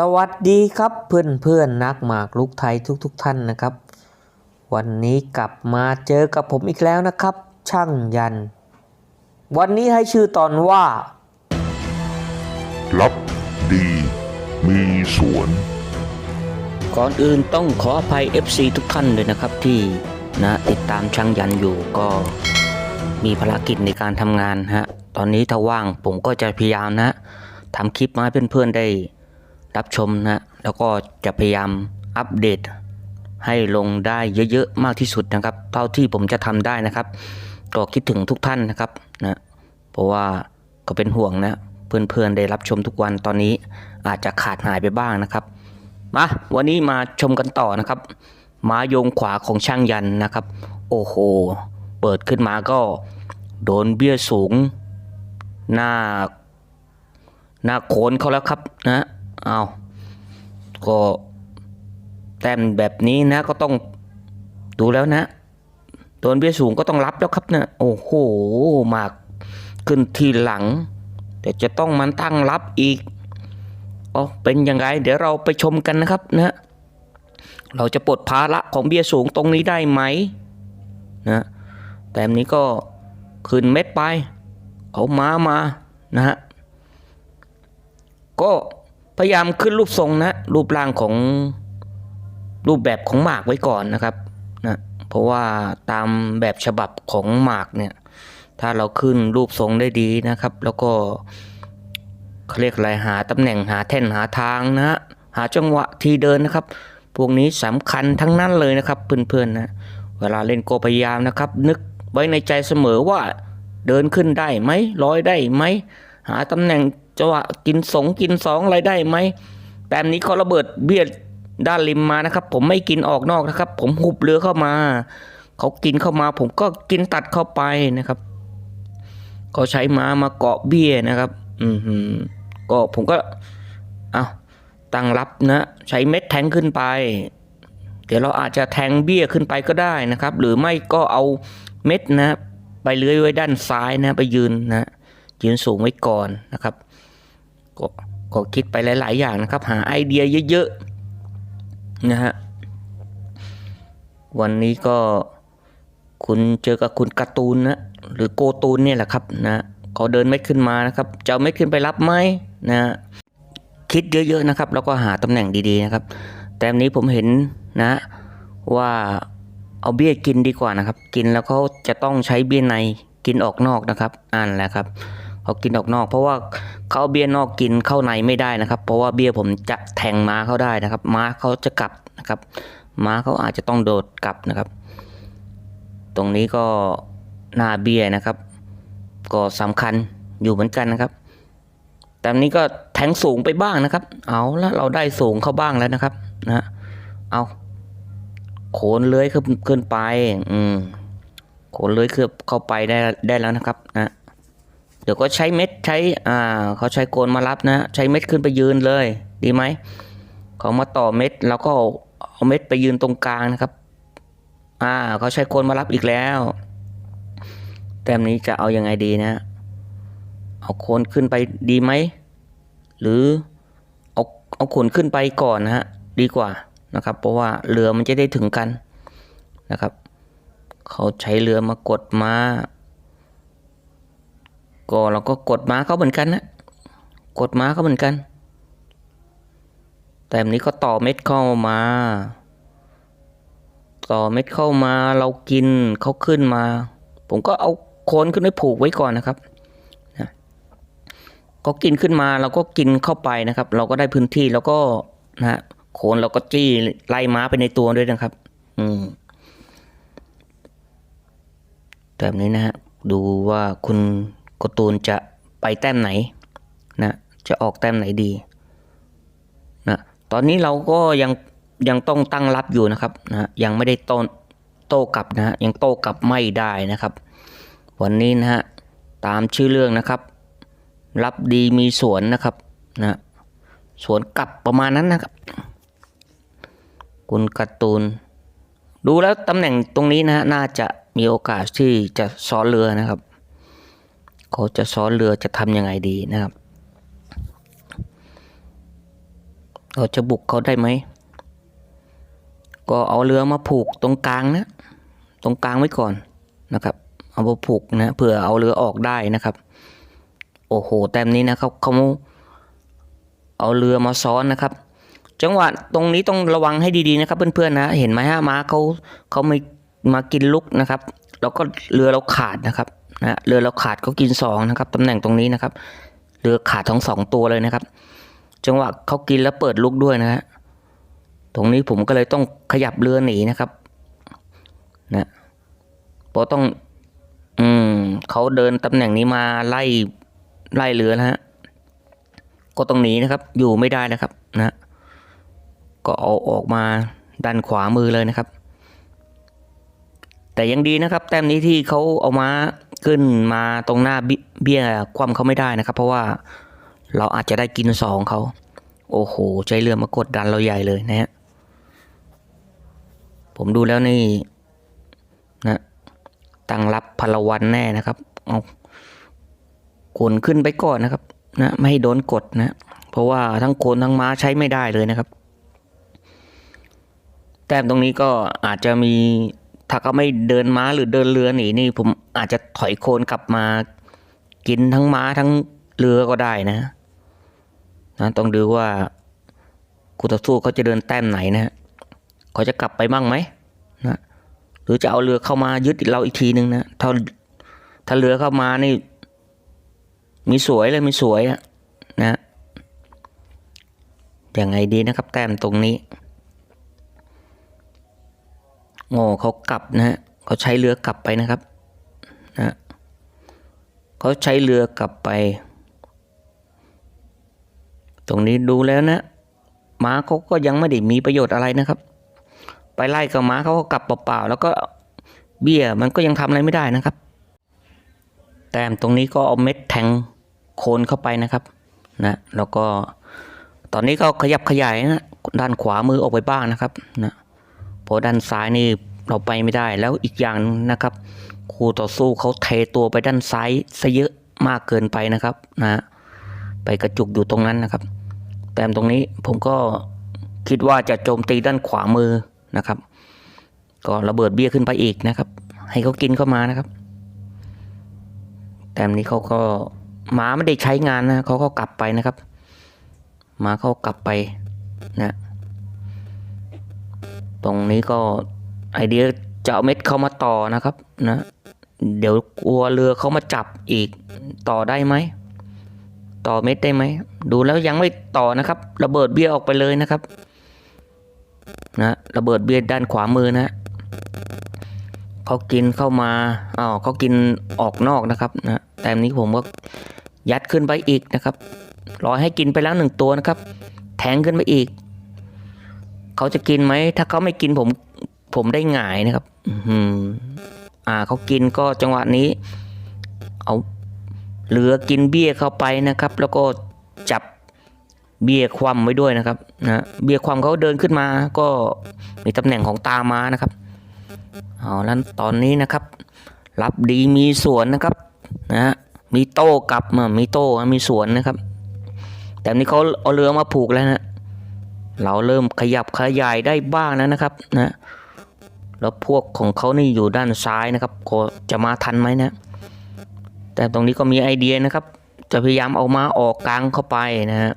สวัสดีครับเพื่อนเพื่อนๆนักหมากลุกไทยทุกๆทท่านนะครับ วันนี้กลับมาเจอกับผมอีกแล้วนะครับ ช่างยัน วันนี้ให้ชื่อตอนว่า รับดีมีสวน ก่อนอื่นต้องขออภัย FC ทุกท่านเลยนะครับที่นะติดตามช่างยันอยู่ก็มีภารกิจในการทำงานฮะตอนนี้ถ้าว่างผมก็จะพยายามนะทำคลิปมาให้เพื่อนๆได้ รับชมนะแล้วก็จะพยายามอัปเดต ให้ลงได้เยอะๆมากที่สุดนะครับ เท่าที่ผมจะทำได้นะครับก็คิดถึงทุกท่านนะครับนะเพราะว่าก็เป็นห่วงนะเพื่อนๆได้รับชมทุกวันตอนนี้อาจจะขาดหายไปบ้างนะครับมาวันนี้มาชมกันต่อนะครับม้าโยงขวาของช่างยันนะครับ โอ้โห เปิดขึ้นมาก็โดนเบี้ยสูง หน้า หน้าโขนเขาแล้วครับนะ เอาก็แต้มแบบนี้นะก็ต้องดูแล้วนะโดนเบี้ยสูงก็ต้องรับแล้วครับเนะโอ้โหมากขึ้นทีหลัง แต่จะต้องมันตั้งรับอีกอ๋อเป็นยังไง เดี๋ยวเราไปชมกันนะครับนะเราจะปลดภาระของเบี้ยสูงตรงนี้ได้ไหมนะแต่อันนี้ก็ขึ้นเม็ดไป เอาม้ามานะฮะก็ พยายามขึ้นรูปทรงนะ รูปร่างของรูปแบบของหมากไว้ก่อนนะครับนะเพราะว่าตามแบบฉบับของหมากเนี่ย ถ้าเราขึ้นรูปทรงได้ดีนะครับ แล้วก็เขาเรียกอะไรหาตำแหน่งหาแท่นหาทางนะฮะหาจังหวะที่เดินนะครับ พวกนี้สำคัญทั้งนั้นเลยนะครับเพื่อนๆนะเวลาเล่นก็พยายามนะครับ นึกไว้ในใจเสมอว่าเดินขึ้นได้ไหมลอยได้ไหมหาตำแหน่ง จังหวะกินสองกินสองอะไรได้ไหมแต่นี้เขาระเบิดเบียดด้านริมมานะครับ ผมไม่กินออกนอกนะครับ ผมหุบเรือเข้ามา เขากินเข้ามา ผมก็กินตัดเข้าไปนะครับเขาใช้ม้ามาเกาะเบี้ยนะครับ อือหือก็ผมก็เอาตั้งรับนะ ใช้เม็ดแทงขึ้นไป เดี๋ยวเราอาจจะแทงเบี้ยขึ้นไปก็ได้นะครับ หรือไม่ก็เอาเม็ดนะ ไปเลื้อยไว้ด้านซ้ายนะ ไปยืนนะ ยืนสูงไว้ก่อนนะครับก็ก็คิดไปหลาย ๆ อย่างนะครับ หาไอเดียเยอะๆนะฮะวันนี้ก็คุณเจอกับคุณการ์ตูนนะหรือโกตูนเนี่ยแหละครับนะเขาเดินเม็ดขึ้นมานะครับจะเม็ดขึ้นไปรับไหมนะคิดเยอะๆนะครับ แล้วก็หาตำแหน่งดีๆนะครับ แต่นนี้ผมเห็นนะว่าเอาเบี้ยกินดีกว่านะครับ กินแล้วเขาจะต้องใช้เบี้ยในกินออกนอกนะครับอ่านแล้วครับ เขากินออกนอก เพราะว่าเขาเบี้ยนอกกินเข้าในไม่ได้นะครับ เพราะว่าเบี้ยผมจะแทงม้าเขาได้นะครับ ม้าเขาจะกลับนะครับ ม้าเขาอาจจะต้องโดดกลับนะครับ ตรงนี้ก็หน้าเบี้ยนะครับ ก็สำคัญอยู่เหมือนกันนะครับแต่นี้ก็แทงสูงไปบ้างนะครับ เอาละเราได้สูงเข้าบ้างแล้วนะครับนะเอาโขนเลื้อยขึ้นขึ้นไป อืมโขนเลื้อยเข้าไปได้ได้แล้วนะครับ นะ เดี๋ยวก็ใช้เม็ดใช้อ่าเขาใช้โกนมารับนะ ใช้เม็ดขึ้นไปยืนเลย ดีไหมเขามาต่อเม็ดแล้วก็เอาเม็ดไปยืนตรงกลางนะครับ อ่าเขาใช้โกนมารับอีกแล้ว แต้มนี้จะเอายังไงดีนะ เอาโคนขึ้นไปดีไหม หรือเอาเอาขนขึ้นไปก่อนนะฮะดีกว่านะครับ เพราะว่าเรือมันจะได้ถึงกันนะครับ เขาใช้เรือมากดมา ก็เราก็กดม้าเขาเหมือนกันนะ กดม้าเขาเหมือนกัน แต่แบบนี้ก็ต่อเม็ดเข้ามา ต่อเม็ดเข้ามาเรากินเขาขึ้นมา ผมก็เอาโคนขึ้นไปผูกไว้ก่อนนะครับนะก็กินขึ้นมาเราก็กินเข้าไปนะครับ เราก็ได้พื้นที่แล้วก็นะฮะโคนเราก็จี้ไล่ม้าไปในตัวด้วยนะครับ อืมแบบนี้นะฮะดูว่าคุณ กตูนจะไปแต้มไหนนะจะออกแต้มไหนดีนะตอนนี้เราก็ยังยังต้องตั้งรับอยู่นะครับนะยังไม่ได้โต้โต้กลับนะฮะยังโต้กลับไม่ได้นะครับ วันนี้นะฮะตามชื่อเรื่องนะครับ รับดีมีสวนนะครับนะสวนกลับประมาณนั้นนะครับ คุณการ์ตูน ดูแล้วตำแหน่งตรงนี้นะฮะน่าจะมีโอกาสที่จะซ้อนเรือนะครับ เขาจะซ้อนเรือจะทำยังไงดีนะครับ เราจะบุกเขาได้ไหม ก็เอาเรือมาผูกตรงกลางนะ ตรงกลางไว้ก่อนนะครับ เอามาผูกนะเผื่อเอาเรือออกได้นะครับ โอ้โห แต้มนี้นะครับเขาเอาเรือมาซ้อนนะครับ จังหวะตรงนี้ต้องระวังให้ดีๆนะครับ เพื่อนๆนะเห็นไหมฮะม้าเขาเขาไม่มากินลุกนะครับ แล้วก็เรือเราขาดนะครับ นะเรือเราขาดเขากินสองนะครับตำแหน่งตรงนี้นะครับ เรือขาดทั้งสองตัวเลยนะครับ จังหวะเขากินแล้วเปิดลุกด้วยนะฮะตรงนี้ผมก็เลยต้องขยับเรือหนีนะครับนะเพราะต้อง อืมเขาเดินตำแหน่งนี้มาไล่ไล่เรือนะฮะก็ต้องหนีนะครับ อยู่ไม่ได้นะครับนะ ก็เอาออกมาดันขวามือเลยนะครับ แต่ยังดีนะครับ แต้มนี้ที่เขาเอามา ขึ้นมาตรงหน้าเบี้ยคว่ำเขาไม่ได้นะครับ เพราะว่าเราอาจจะได้กินสองเขาโอ้โหใจเรือมากดดันเราใหญ่เลยนะฮะผมดูแล้วนี่นะตั้งรับพลวันแน่นะครับเอากนขึ้นไปก่อนนะครับ นะไม่ให้โดนกดนะ เพราะว่าทั้งโคนทั้งม้าใช้ไม่ได้เลยนะครับ แต้มตรงนี้ก็อาจจะมี ถ้าเขาไม่เดินม้าหรือเดินเรือหนีนี่ผมอาจจะถอยโคนกลับมา กินทั้งม้าทั้งเรือก็ได้นะนะต้องดูว่าคู่ต่อสู้เขาจะเดินแต้มไหนนะฮะเขาจะกลับไปบ้างไหมนะหรือจะเอาเรือเข้ามายึดเราอีกทีนึงนะถ้าถ้าเรือเข้ามานี่ มีสวยเลยมีสวยอะนะยังไงดีนะครับ แต้มตรงนี้ โง่เขากลับนะฮะเขาใช้เรือกลับไปนะครับนะเขาใช้เรือกลับไป ตรงนี้ดูแล้วนะม้าเขาก็ยังไม่ได้มีประโยชน์อะไรนะครับ ไปไล่กับม้าเขาก็กลับเปล่าๆแล้วก็เบี้ยมันก็ยังทำอะไรไม่ได้นะครับ แต้มตรงนี้ก็เอาเม็ดแทงโคนเข้าไปนะครับนะแล้วก็ตอนนี้ก็ขยับขยายนะด้านขวามือออกไปบ้างนะครับนะ เพราะด้านซ้ายนี่เราไปไม่ได้แล้วอีกอย่างนะครับ คู่ต่อสู้เขาเทตัวไปด้านซ้ายซะเยอะมากเกินไปนะครับนะไปกระจุกอยู่ตรงนั้นนะครับ แต้มตรงนี้ผมก็คิดว่าจะโจมตีด้านขวามือนะครับ ก็ระเบิดเบี้ยขึ้นไปอีกนะครับ ให้เขากินเข้ามานะครับ แต้มนี้เขาก็หมาไม่ได้ใช้งานนะเขาก็กลับไปนะครับหมาเขากลับไปนะ ตรงนี้ก็ไอเดียจะเอาเม็ดเข้ามาต่อนะครับนะเดี๋ยวกลัวเรือเขามาจับอีกต่อได้ไหมต่อเม็ดได้ไหมดูแล้วยังไม่ต่อนะครับ ระเบิดเบี้ยออกไปเลยนะครับนะระเบิดเบี้ยด้านขวามือนะเขากินเข้ามาอ้าวเขากินออกนอกนะครับนะแต่นี้ผมก็ยัดขึ้นไปอีกนะครับรอให้กินไปแล้วหนึ่งตัวนะครับ แทงขึ้นไปอีก เขาจะกินไหม ถ้าเขาไม่กินผมผมได้หงายนะครับ อือหืออ่าเขากินก็จังหวะนี้ เอาเหลือกินเบี้ยเข้าไปนะครับ แล้วก็จับเบี้ยคว่ำไว้ด้วยนะครับนะเบี้ยคว่ำเขาเดินขึ้นมา ก็มีตำแหน่งของตามานะครับเอาแล้วตอนนี้นะครับ รับดีมีสวนนะครับนะมีโต้กลับมามีโต้มีสวนนะครับ แต่นี้เขาเอาเรือมาผูกแล้วนะ เราเริ่มขยับขยายได้บ้างแล้วนะครับนะแล้วพวกของเขานี่อยู่ด้านซ้ายนะครับจะมาทันไหมนะ แต่ตรงนี้ก็มีไอเดียนะครับ จะพยายามเอาม้าออกกลางเข้าไปนะฮะ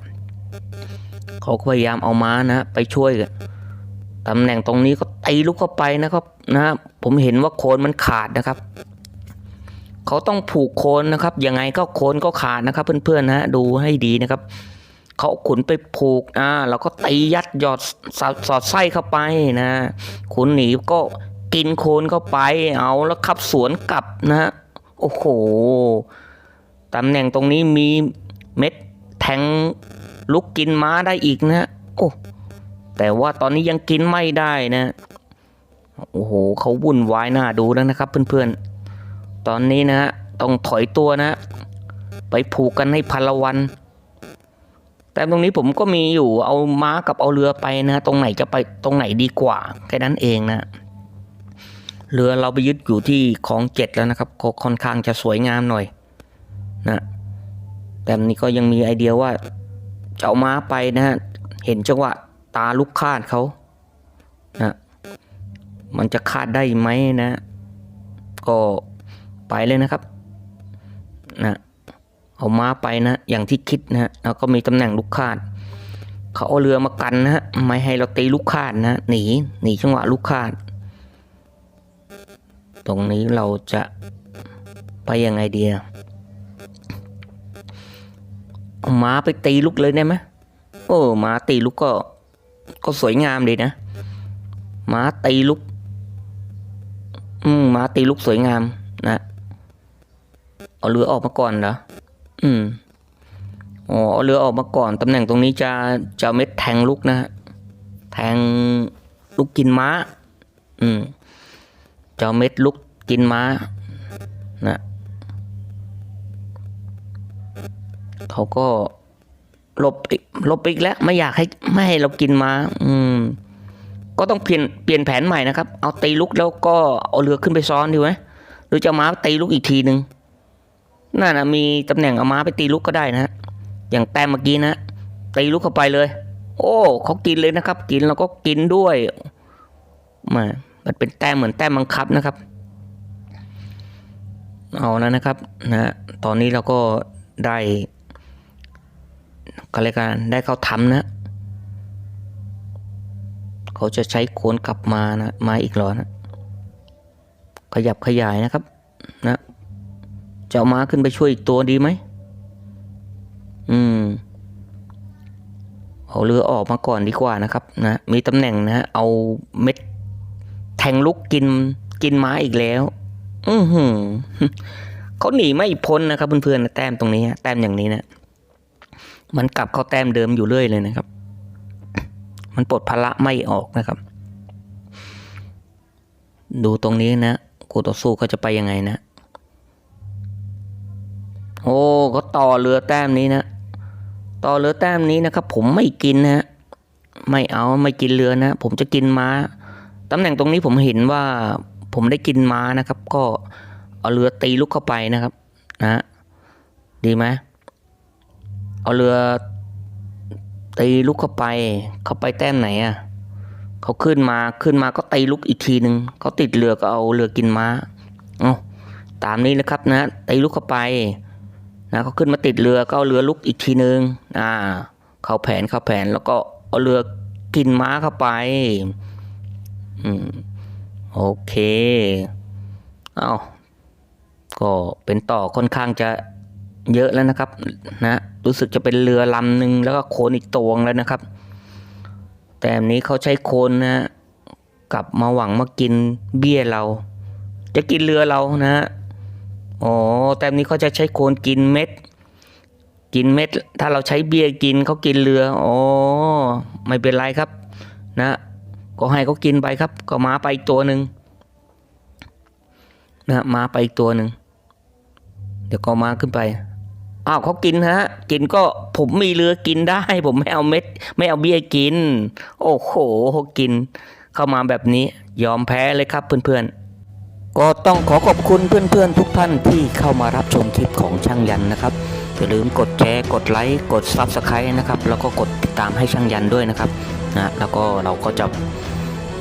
เขาก็พยายามเอาม้านะไปช่วยตำแหน่งตรงนี้ก็ตีลุกเข้าไปนะครับนะผมเห็นว่าโคนมันขาดนะครับ เขาต้องผูกโคนนะครับยังไงก็โคนก็ขาดนะครับ เพื่อนๆนะดูให้ดีนะครับ เขาขุนไปผูกอ่าแล้วก็ตียัดหยอดสอดสอดไส้เข้าไปนะขุนหนีก็กินโคนเข้าไป เอาแล้วขับสวนกลับนะฮะโอ้โหตำแหน่งตรงนี้มีเม็ดแทงลุกกินม้าได้อีกนะโอ้แต่ว่าตอนนี้ยังกินไม่ได้นะโอ้โหเขาวุ่นวายน่าดูแล้วนะครับ เพื่อนๆ ตอนนี้นะฮะต้องถอยตัวนะ ไปผูกกันให้พันละวัน แต่ตรงนี้ผมก็มีอยู่เอาม้ากับเอาเรือไปนะตรงไหนจะไปตรงไหนดีกว่าแค่นั้นเองนะเรือเราไปยึดอยู่ที่คลองเจ็ดแล้วนะครับก็ค่อนข้างจะสวยงามหน่อยนะแต่นี้ก็ยังมีไอเดียว่าจะเอาม้าไปนะฮะเห็นจังหวะตาลูกคาดเขานะมันจะคาดได้ไหมนะ ก็ไปเลยนะครับนะ เอาม้าไปนะอย่างที่คิดนะแล้วก็มีตำแหน่งลูกคาดเขาเอาเรือมากันนะไม่ให้เราตีลูกคาดนะหนีหนีจังหวะลูกคาด ตรงนี้เราจะไปยังไงเดีอะเอาม้าไปตีลูกเลยได้ไหมโอ้ม้าตีลูกก็ ก็สวยงามดีนะม้าตีลูกอืมม้าตีลูกสวยงามนะเอาเรือออกมาก่อนเหรอ อืมอ๋อเรือออกมาก่อนตำแหน่งตรงนี้จะจะเม็ดแทงลูกนะฮะแทงลูกกินม้า อืมจะเอาเม็ดลูกกินม้านะเขาก็ลบอีกลบอีกแล้วไม่อยากให้ไม่ให้เรากินม้า อืม ก็ต้องเปลี่ยนเปลี่ยนแผนใหม่นะครับ เอาตีลูกแล้วก็เอาเรือขึ้นไปซ้อนดีไหมหรือจะเอาม้าตีลูกอีกทีหนึ่ง น่านะมีตำแหน่งเอาม้าไปตีลูกก็ได้นะฮะอย่างแต้มเมื่อกี้นะตีลูกเข้าไปเลย โอ้เขากินเลยนะครับ กินแล้วก็กินด้วยมามันเป็นแต้มเหมือนแต้มบังคับนะครับ เอาแล้วนะครับนะตอนนี้เราก็ได้ก็เลยกันได้เขาทำนะ เขาจะใช้โคนกลับมานะมาอีกหรอนะขยับขยายนะครับ จะเอาม้าขึ้นไปช่วยอีกตัวดีไหม อืม เอาเรือออกมาก่อนดีกว่านะครับ นะ มีตำแหน่งนะ เอาเม็ดแทงลุกกิน กินม้าอีกแล้ว อือหือเขาหนีไม่พ้นนะครับเพื่อนๆนะแต้มตรงนี้แต้มอย่างนี้นะ มันกลับเข้าแต้มเดิมอยู่เรื่อยเลยนะครับ มันปลดภาระไม่ออกนะครับ ดูตรงนี้นะคู่ต่อสู้เขาจะไปยังไงนะ โอ้เขาต่อเรือแต้มนี้นะ ต่อเรือแต้มนี้นะครับ ผมไม่กินนะ ไม่เอาไม่กินเรือนะ ผมจะกินม้า ตำแหน่งตรงนี้ผมเห็นว่า ผมได้กินม้านะครับ ก็เอาเรือตีลุกเข้าไปนะครับ นะดีไหมเอาเรือตีลุกเข้าไป เข้าไปแต้มไหนอะ่ะเขาขึ้นมาขึ้นมาก็ตีลุกอีกทีหนึ่งเขาติดเรือก็เอาเรือกินม้า เอาตามนี้นะครับนะตีลุกเข้าไป นะเขาขึ้นมาติดเรือก็เอาเรือลุกอีกทีนึงอ่าเข้าแผนเข้าแผนแล้วก็เอาเรือกินม้าเข้าไปอืมโอเคเอา้าก็เป็นต่อค่อนข้างจะเยอะแล้วนะครับ นะรู้สึกจะเป็นเรือลำหนึ่งแล้วก็โคนอีกตวงแล้วนะครับ แต่อันนี้เขาใช้โคนนะกลับมาหวังมากินเบี้ยเรา จะกินเรือเรานะ อ๋อแต้มนี้เขาจะใช้โคนกินเม็ด กินเม็ด ถ้าเราใช้เบียร์กินเขากินเรืออ๋อไม่เป็นไรครับ นะ ก็ให้เขากินไปครับ ก็มาไปตัวหนึ่งนะมาไปตัวหนึ่งเดี๋ยวก็มาขึ้นไปอ้าวเขากินฮะ กินก็ผมมีเรือกินได้ ผมไม่เอาเม็ด ไม่เอาเบียร์กิน โอ้โหกิน เข้ามาแบบนี้ ยอมแพ้เลยครับเพื่อนๆ ก็ต้องขอขอบคุณเพื่อนๆทุกท่านที่เข้ามารับชมคลิปของช่างยันนะครับอย่าลืมกดแชร์กดไลค์กด Subscribe นะครับแล้วก็กดติดตามให้ช่างยันด้วยนะครับนะแล้วก็เราก็จะ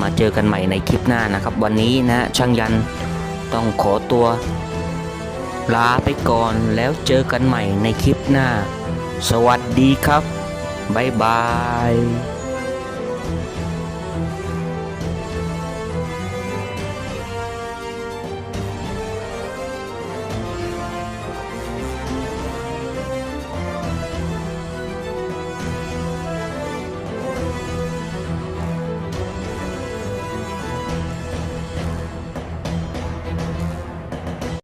มาเจอกันใหม่ในคลิปหน้านะครับ วันนี้นะช่างยันต้องขอตัวลาไปก่อนแล้วเจอกันใหม่ในคลิปหน้า สวัสดีครับบ๊ายบาย